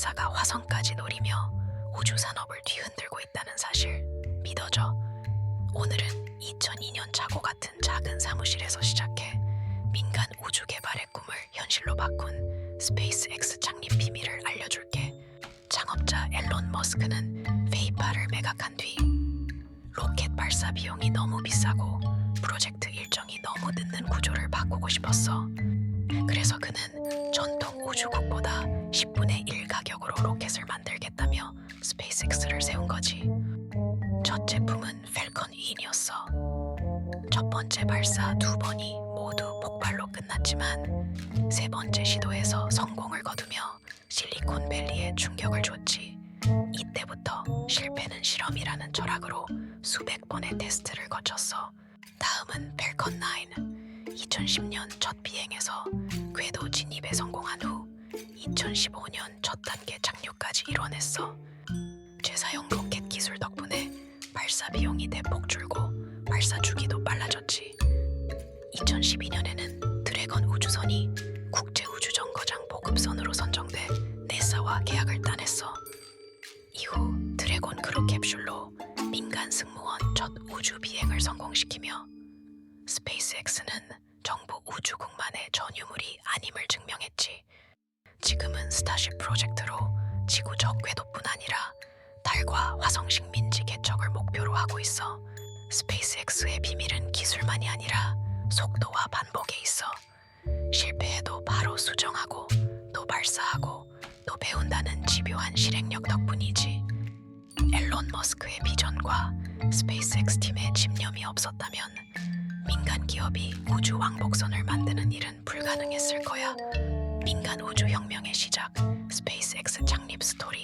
회사가 화성까지 노리며 우주 산업을 뒤흔들고 있다는 사실 믿어져. 오늘은 2002년 차고 같은 작은 사무실에서 시작해 민간 우주 개발의 꿈을 현실로 바꾼 스페이스X 창립 비밀을 알려줄게. 창업자 앨런 머스크는 페이팔을 매각한 뒤 로켓 발사 비용이 너무 비싸고 프로젝트 일정이 너무 늦는 구조를 바꾸고 싶었어. 그래서 그는 전통 우주국보다 10분의 1 가격으로 로켓을 만들겠다며 스페이스X를 세운 거지. 첫 제품은 펠컨 2인이었어. 첫 번째 발사 두 번이 모두 폭발로 끝났지만 세 번째 시도에서 성공을 거두며 실리콘밸리에 충격을 줬지. 이때부터 실패는 실험이라는 철학으로 수백 번의 테스트를 거쳤어. 다음은 펠컨 9. 2010년 첫 비행에서 궤도 진입에 성공한 후 2015년 첫 단계 착륙까지 이뤄냈어. 재사용 로켓 기술 덕분에 발사 비용이 대폭 줄고 발사 주기도 빨라졌지. 2012년에는 드래건 우주선이 국제 우주 정거장 보급선으로 선정돼 네사와 계약을 따냈어. 이후 드래곤 크루 캡슐로 민간 승무원 첫 우주 비행을 성공시키며 스페이스X는 정부 우주국만의 전유물이 아님을 증명했지. 지금은 스타쉽 프로젝트로 지구 적 궤도뿐 아니라 달과 화성 식 민지 개척을 목표로 하고 있어. 스페이스X의 비밀은 기술만이 아니라 속도와 반복에 있어. 실패해도 바로 수정하고 또 발사하고 또 배운다는 집요한 실행력 덕분이지. 앨런 머스크의 비전과 스페이스X 팀의 집념이 없었다면 민간 기업이 우주 왕복선을 만드는 일은 불가능했을 거야. 민간 우주 혁명의 시작, 스페이스X 창립 스토리.